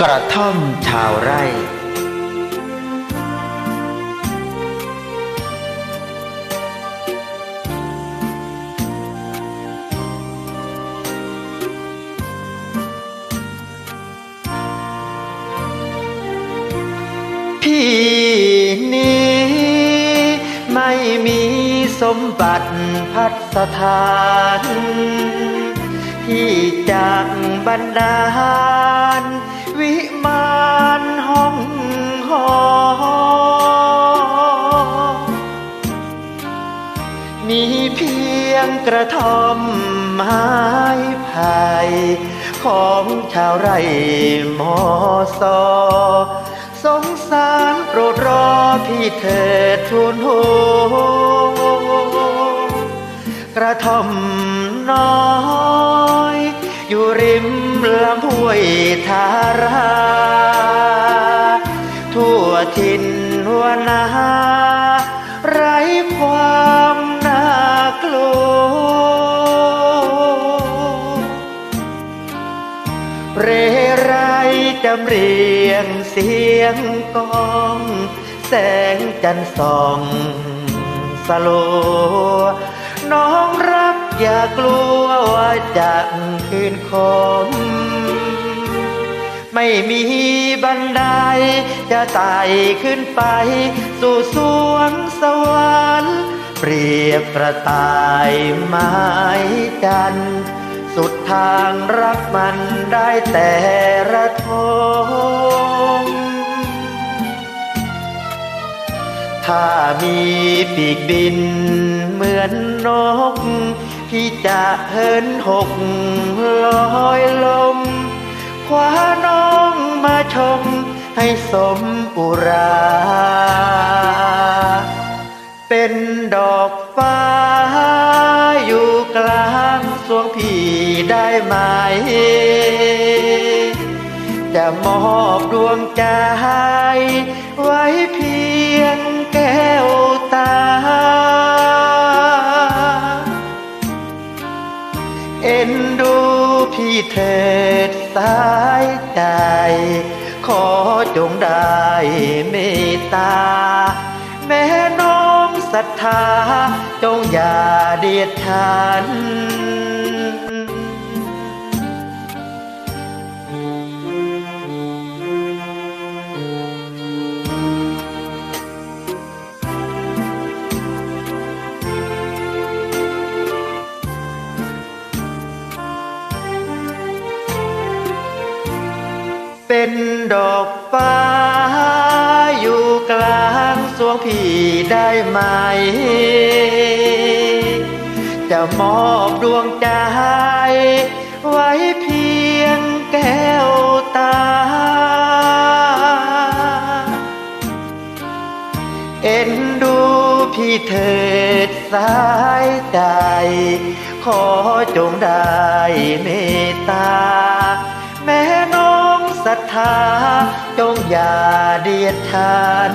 กระท่อมชาวไร่ พี่นี้ไม่มีสมบัติพัสถานที่จากบรรดาล วิมานห้องหอ มีเพียงกระท่อมไม้ไผ่ของชาวไร่มอสอสงสารโปรดรอพี่เถิดทูลหัวกระท่อมน้อย อยู่ริมลำห้วยทารา ทั่วทินวนาไร้ความน่ากลัวเรไรจำเรียงเสียงกอง แสงจันทร์ส่องสลัวน้องรั อย่ากลัวว่าจะคืนคม ไม่มีบันได จะไต่ขึ้นไป สู่สวงสวรรค์เปรียบกระต่ายไม้จันสุดทางรักมันได้แต่ระทมถ้ามีปีกบิน เหมือนนกพี่จะเหินหกลอยลมคว้าน้องมาชม ให้สมอุรา เป็นดอกฟ้าอยู่กลางสวงพี่ได้ไหม จะมอบดวงใจไว้เพียงแก้วตา นดูพี่เถิดสายใจ ขอจงได้เมตตา แม่น้องศรัทธา จงอย่าเดียดฉัน เป็นดอกฟ้า อยู่กลางสวงพี่ได้ไหม จะมอบดวงใจ ไว้เพียงแก้วตา เอ็นดูพี่เถิดสายใจ ขอจงได้เมตตาแม่น้ ศรัทธาจงอย่าเดียดฉัน